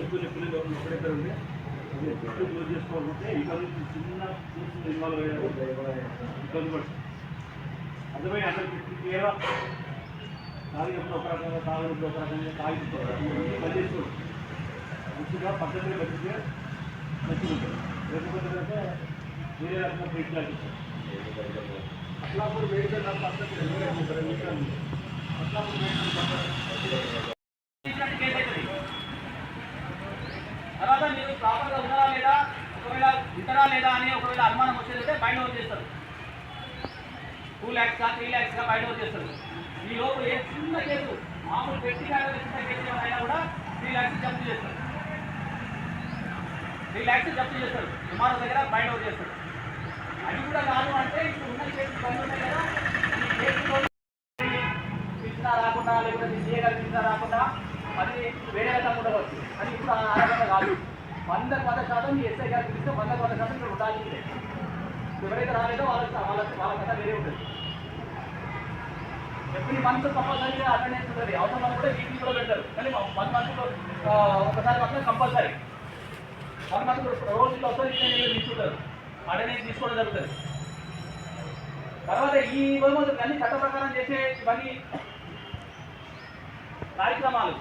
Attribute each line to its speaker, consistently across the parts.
Speaker 1: ఎక్కువ యూజ్ చేసుకోకపోతే ఇక్కడ నుంచి చిన్న చూసి ఇన్వాల్వ్ అయ్యారు ఇబ్బంది పడుతుంది అర్థమై అసలు క్లియర్గా తాగినప్పుడు ఒక రకంగా తాగినప్పుడు ఒక రకంగా తాగి పని చేసుకోవచ్చు మంచిగా పద్ధతిగా బతికితే మంచిగా ఉంటుంది లేకపోతే కనుక వేరే రకంగా ట్రీట్ లాగిస్తారు అట్లా కూడా మెడికల్ పద్ధతి ముప్పై నిమిషాలు అట్లా కూడా మెడికల్
Speaker 2: తర్వాత మీరు ప్రాపర్గా ఉన్నారా లేదా ఒకవేళ ఉంటారా లేదా అని ఒకవేళ అనుమానం వచ్చేదంటే బైండ్ అవుట్ చేస్తారు. టూ ల్యాక్స్గా త్రీ ల్యాక్స్గా గా అవుట్ చేస్తారు. ఈ లోపు ఏ చిన్న కేసు మామూలు పెట్టి కాదు చిన్న కేసు ఏమైనా కూడా త్రీ ల్యాక్స్ జప్తు చేస్తారు. త్రీ ల్యాక్స్ జప్తు చేస్తారు. సుమారు దగ్గర బైండ్ అవుట్ చేస్తారు. అది కూడా కాదు అంటే ఇప్పుడు ఉన్న కేసు బంద్ ఉన్నాయి కదా ఈ కేసు రాకుండా లేకపోతే సీఏ రాకుండా అది వేరే రకంగా ఉండవచ్చు అది ఇప్పుడు ఆ రకంగా కాదు. వంద పద శాతం మీ ఎస్ఐ గారు పిలిస్తే వంద పద శాతం మీరు ఉండాల్సిందే ఎవరైతే రాలేదో వాళ్ళకి వాళ్ళకి వాళ్ళ కథ వేరే ఉంటుంది. ఎవ్రీ మంత్ కంపల్సరీగా అటెండెన్స్ ఉంటుంది. అవసరం వల్ల కూడా వీక్లీ కూడా పెడతారు. కానీ వన్ మంత్ ఒకసారి మాత్రం కంపల్సరీ. వన్ మంత్ రోజుల్లో ఒకసారి తీసుకుంటారు. అటెండెన్స్ తీసుకోవడం జరుగుతుంది. తర్వాత ఈ ఇవ్వమో కానీ చట్ట ప్రకారం చేసే ఇవన్నీ కార్యక్రమాలు.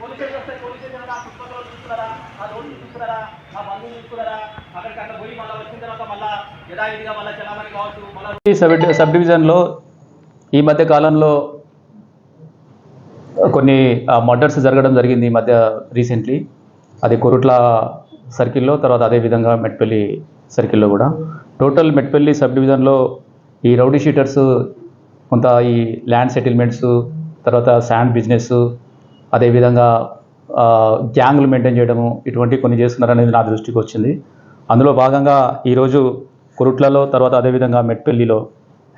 Speaker 2: పోలీసులు వస్తే పోలీసులు ఆ పుస్తకంలో చూస్తున్నారా? ఆ రోడ్డు చూస్తున్నారా? ఆ బంధువులు చూస్తున్నారా? అక్కడికి అక్కడ పోయి మళ్ళీ వచ్చిన తర్వాత మళ్ళీ యథావిధిగా మళ్ళీ చలామణి కావచ్చు మళ్ళీ
Speaker 3: సబ్ సబ్ డివిజన్లో ఈ మధ్య కాలంలో కొన్ని మర్డర్స్ జరగడం జరిగింది ఈ మధ్య రీసెంట్లీ. అది కొరుట్ల సర్కిల్లో తర్వాత అదేవిధంగా మెట్పల్లి సర్కిల్లో కూడా. టోటల్ మెట్పల్లి సబ్ డివిజన్లో ఈ రౌడీ షీటర్స్ కొంత ఈ ల్యాండ్ సెటిల్మెంట్స్ తర్వాత శాండ్ బిజినెస్ అదేవిధంగా గ్యాంగ్లు మెయింటైన్ చేయడము ఇటువంటి కొన్ని చేస్తున్నారనేది నా దృష్టికి వచ్చింది. అందులో భాగంగా ఈరోజు కొరుట్లలో తర్వాత అదేవిధంగా మెట్పల్లిలో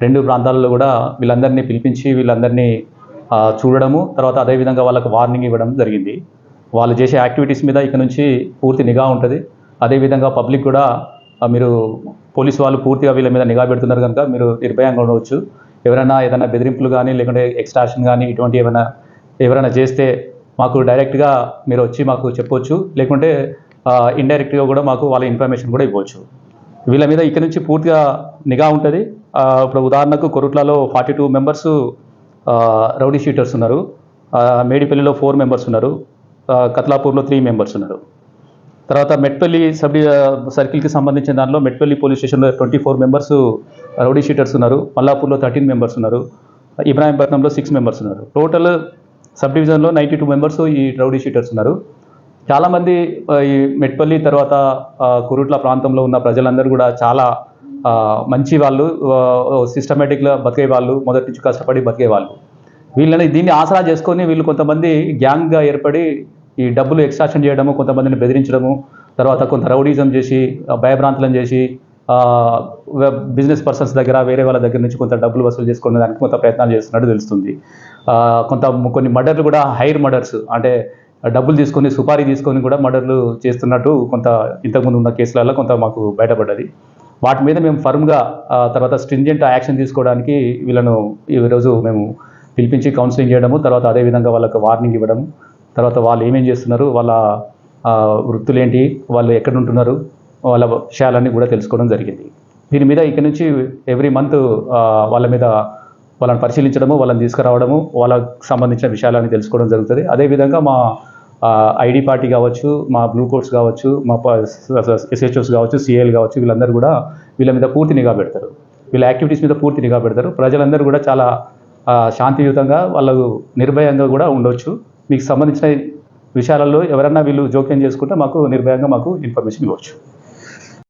Speaker 3: రెండు ప్రాంతాలలో కూడా వీళ్ళందరినీ పిలిపించి వీళ్ళందరినీ చూడడము తర్వాత అదేవిధంగా వాళ్ళకు వార్నింగ్ ఇవ్వడం జరిగింది. వాళ్ళు చేసే యాక్టివిటీస్ మీద ఇక నుంచి పూర్తి నిఘా ఉంటుంది. అదేవిధంగా పబ్లిక్ కూడా మీరు పోలీసు వాళ్ళు పూర్తిగా వీళ్ళ మీద నిఘా పెడుతున్నారు కనుక మీరు నిర్భయంగా ఉండవచ్చు. ఎవరైనా ఏదైనా బెదిరింపులు కానీ లేకుంటే ఎక్స్ట్రాషన్ కానీ ఇటువంటి ఏమైనా ఎవరైనా చేస్తే మాకు డైరెక్ట్గా మీరు వచ్చి మాకు చెప్పొచ్చు. లేకుంటే ఇండైరెక్ట్గా కూడా మాకు వాళ్ళ ఇన్ఫర్మేషన్ కూడా ఇవ్వచ్చు. వీళ్ళ మీద ఇక్కడ నుంచి పూర్తిగా నిఘా ఉంటుంది. ఇప్పుడు ఉదాహరణకు కొరుట్లలో forty two members rowdy sheeters ఉన్నారు. మేడిపల్లిలో ఫోర్ మెంబర్స్ ఉన్నారు. కత్లాపూర్లో త్రీ మెంబర్స్ ఉన్నారు. తర్వాత మెట్పల్లి సబ్ సర్కిల్కి సంబంధించిన దానిలో మెట్పల్లి పోలీస్ స్టేషన్లో twenty four members rowdy sheeters ఉన్నారు. మల్లాపూర్లో థర్టీన్ మెంబర్స్ ఉన్నారు. ఇబ్రాహీంపట్నంలో సిక్స్ మెంబర్స్ ఉన్నారు. టోటల్ సబ్ డివిజన్లో నైంటీ టూ మెంబర్స్ ఈ రౌడీ షీటర్స్ ఉన్నారు. చాలామంది ఈ మెట్పల్లి తర్వాత కురుట్ల ప్రాంతంలో ఉన్న ప్రజలందరూ కూడా చాలా మంచి వాళ్ళు సిస్టమేటిక్గా బతికే వాళ్ళు మొదటి నుంచి కష్టపడి బతికే వాళ్ళు. వీళ్ళని దీన్ని ఆసరా చేసుకొని వీళ్ళు కొంతమంది గ్యాంగ్గా ఏర్పడి ఈ డబ్బులు ఎక్స్ట్రాక్షన్ చేయడము కొంతమందిని బెదిరించడము తర్వాత కొంత రౌడీజం చేసి భయభ్రాంతులను చేసి బిజినెస్ పర్సన్స్ దగ్గర వేరే వాళ్ళ దగ్గర నుంచి కొంత డబ్బులు వసూలు చేసుకునే దానికి కొంత ప్రయత్నాలు చేస్తున్నట్టు తెలుస్తుంది. కొంత కొన్ని మర్డర్లు కూడా హైర్ మర్డర్స్ అంటే డబ్బులు తీసుకొని సుపారీ తీసుకొని కూడా మర్డర్లు చేస్తున్నట్టు కొంత ఇంతకుముందు ఉన్న కేసులలో కొంత మాకు బయటపడ్డది. వాటి మీద మేము ఫర్మ్గా తర్వాత స్ట్రింజెంట్ యాక్షన్ తీసుకోవడానికి వీళ్ళను ఈరోజు మేము పిలిపించి కౌన్సిలింగ్ చేయడము తర్వాత అదేవిధంగా వాళ్ళకు వార్నింగ్ ఇవ్వడము తర్వాత వాళ్ళు ఏమేం చేస్తున్నారు వాళ్ళ వృత్తులేంటి వాళ్ళు ఎక్కడ ఉంటున్నారు వాళ్ళ విషయాలన్నీ కూడా తెలుసుకోవడం జరిగింది. దీని మీద ఇక నుంచి ఎవ్రీ మంత్ వాళ్ళ మీద వాళ్ళని పరిశీలించడము వాళ్ళని తీసుకురావడము వాళ్ళకి సంబంధించిన విషయాలని తెలుసుకోవడం జరుగుతుంది. అదేవిధంగా మా ఐడి పార్టీ కావచ్చు మా బ్లూ కోట్స్ కావచ్చు మా ఎస్హెచ్ఓస్ కావచ్చు సిఎల్ కావచ్చు వీళ్ళందరూ కూడా వీళ్ళ మీద పూర్తి నిఘా పెడతారు. వీళ్ళ యాక్టివిటీస్ మీద పూర్తి నిఘా పెడతారు. ప్రజలందరూ కూడా చాలా శాంతియుతంగా వాళ్ళు నిర్భయంగా కూడా ఉండొచ్చు. మీకు సంబంధించిన విషయాలలో ఎవరన్నా వీళ్ళు జోక్యం చేసుకుంటే మాకు నిర్భయంగా మాకు ఇన్ఫర్మేషన్ ఇవ్వచ్చు.